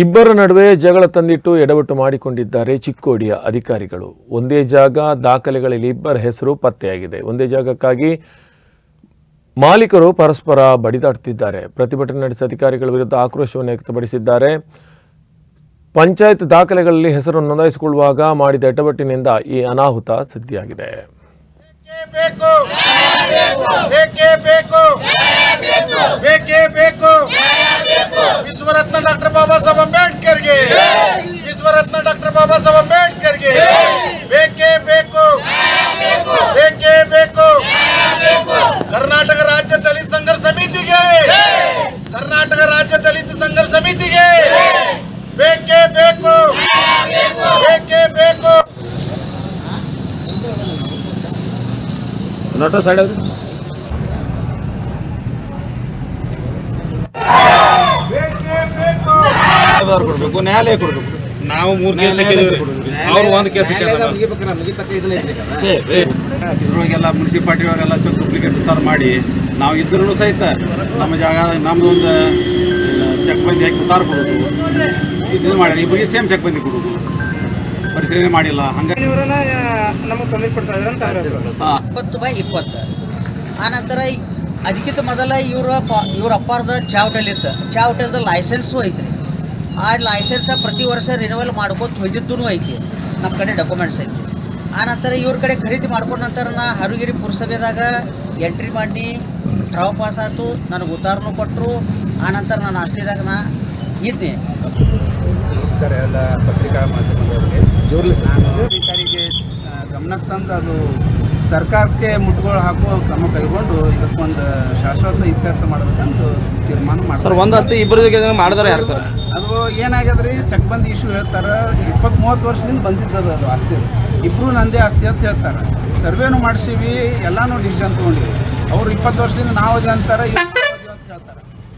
ಇಬ್ಬರ ನಡುವೆ ಜಗಳ ತಂದಿಟ್ಟು ಎಡವಟ್ಟು ಮಾಡಿಕೊಂಡಿದ್ದಾರೆ ಚಿಕ್ಕೋಡಿಯ ಅಧಿಕಾರಿಗಳು. ಒಂದೇ ಜಾಗ ದಾಖಲೆಗಳಲ್ಲಿ ಇಬ್ಬರ ಹೆಸರು ಪತ್ತೆಯಾಗಿದೆ. ಒಂದೇ ಜಾಗಕ್ಕಾಗಿ ಮಾಲೀಕರು ಪರಸ್ಪರ ಬಡಿದಾಡುತ್ತಿದ್ದಾರೆ ಪ್ರತಿಭಟನೆ ನಡೆಸಿದ ಅಧಿಕಾರಿಗಳ ವಿರುದ್ಧ ಆಕ್ರೋಶವನ್ನು ವ್ಯಕ್ತಪಡಿಸಿದ್ದಾರೆ. ಪಂಚಾಯತ್ ದಾಖಲೆಗಳಲ್ಲಿ ಹೆಸರು ನೋಂದಾಯಿಸಿಕೊಳ್ಳುವಾಗ ಮಾಡಿದ ಎಡವಟ್ಟಿನಿಂದ ಈ ಅನಾಹುತ ಸಿದ್ಧಿಯಾಗಿದೆ. ವಿಶ್ವರತ್ನ ಡಾಕ್ಟರ್ ಬಾಬಾ ಸಾಹೇಬ್ ಅಂಬೇಡ್ಕರ್ಗೆ ವಿಶ್ವರತ್ನ ಡಾಕ್ಟರ್ ಬಾಬಾ ಸಾಹೇಬ್ ಅಂಬೇಡ್ಕರ್ಗೆ ಬೇಕೇ ಬೇಕು ಬೇಕೇ ಬೇಕು ಕರ್ನಾಟಕ ರಾಜ್ಯ ದಲಿತ ಸಂಘರ್ಷ ಸಮಿತಿಗೆ ಕರ್ನಾಟಕ ರಾಜ್ಯ ದಲಿತ ಸಂಘರ್ಷ ಸಮಿತಿಗೆ ಬೇಕೇ ಬೇಕು ಬೇಕೇ ಬೇಕು ಅವ್ರು ಕೊಡಬೇಕು ನ್ಯಾಯಾಲಯ ಕೊಡಬೇಕು. ನಾವು ಮೂರು ಕೇಸ್ ಅವ್ರು ಒಂದು ಕೇಸ್ ಇದ್ರೊಳಗೆಲ್ಲ ಮುನ್ಸಿಪಾಲ್ಟಿ ಅವರೆಲ್ಲ ಚೆಕ್ ಡೂಪ್ಲಿಕೇಟ್ ಉತ್ತಾರ ಮಾಡಿ ನಾವು ಇದ್ರೂ ಸಹಿತ ನಮ್ಮ ಜಾಗ ನಮ್ದು ಒಂದು ಚೆಕ್ ಬಂದಿ ಹಾಕಿ ಉತ್ತಾರ ಕೊಡೋದು. ಇದು ಮಾಡಿ ಇಬ್ಬರಿಗೆ ಸೇಮ್ ಚೆಕ್ ಬಂದಿ ಕೊಡೋದು. ಪರಿಶೀಲನೆ ಮಾಡಿಲ್ಲ ಹಂಗಾಗಿ ಹಾ. ಇಪ್ಪತ್ತು ಬೈ ಇಪ್ಪತ್ತು. ಆನಂತರ ನಂತರ ಅದಕ್ಕಿಂತ ಮೊದಲ ಇವರ ಇವ್ರ ಅಪ್ಪಾರ್ದ ಚಾ ಹೋಟೆಲ್ ಇತ್ತು. ಚಾವಟಲ್ದ ಲೈಸೆನ್ಸು ಐತ್ರಿ. ಆ ಲೈಸೆನ್ಸ ಪ್ರತಿ ವರ್ಷ ರಿನವಲ್ ಮಾಡ್ಕೊತ ಹೋಗಿದ್ದೂ ಐತಿ ನಮ್ಮ ಕಡೆ ಡಾಕ್ಯುಮೆಂಟ್ಸ್ ಐತಿ. ಆ ನಂತರ ಇವ್ರ ಕಡೆ ಖರೀದಿ ಮಾಡ್ಕೊಂಡ ನಂತರ ನಾ ಹರುಗಿರಿ ಪುರಸಭೆದಾಗ ಎಂಟ್ರಿ ಮಾಡಿ ಟ್ರಾವ್ ಪಾಸ್ ಆಯಿತು ನನಗೆ ಉತ್ತಾರನೂ ಕೊಟ್ಟರು ಆ ನಂತರ ನಾನು ಅಷ್ಟಿದಾಗ ನಾ ಇದ್ದೆ ನಮಸ್ಕಾರ ಎಲ್ಲ ಪತ್ರಿಕಾ ಮಾಧ್ಯಮದವರಿಗೆ. ಜೋರ್ಲಿ ನಾನು ಅಧಿಕಾರಿಗೆ ಗಮನಕ್ಕೆ ತಂದು ಅದು ಸರ್ಕಾರಕ್ಕೆ ಮುಟ್ಟುಗೋಳು ಹಾಕೋ ಕ್ರಮ ಕೈಗೊಂಡು ಇದಕ್ಕೊಂದು ಶಾಶ್ವತ ಇತ್ಯರ್ಥ ಮಾಡಬೇಕಂತ ತೀರ್ಮಾನ ಮಾಡಿ ಸರ್ ಒಂದು ಆಸ್ತಿ ಇಬ್ಬರಿಗೆ ಮಾಡಿದಾರೆ ಯಾರು ಸರ್? ಅದು ಏನಾಗ್ಯದ ರೀ ಚೆಕ್ ಬಂದ್ ಇಶ್ಯೂ ಹೇಳ್ತಾರೆ. ಇಪ್ಪತ್ತ್ ಮೂವತ್ತು ವರ್ಷದಿಂದ ಬಂದಿದ್ದದ ಅದು ಆಸ್ತಿ ಇಬ್ಬರು ನಂದೇ ಆಸ್ತಿ ಅಂತ ಹೇಳ್ತಾರೆ. ಸರ್ವೇನು ಮಾಡಿಸೀವಿ, ಎಲ್ಲಾನು ಡಿಸಿಷನ್ ತೊಗೊಂಡಿವಿ. ಅವ್ರು ಇಪ್ಪತ್ತು ವರ್ಷದಿಂದ ನಾವು ಅದೇ ಅಂತಾರೆ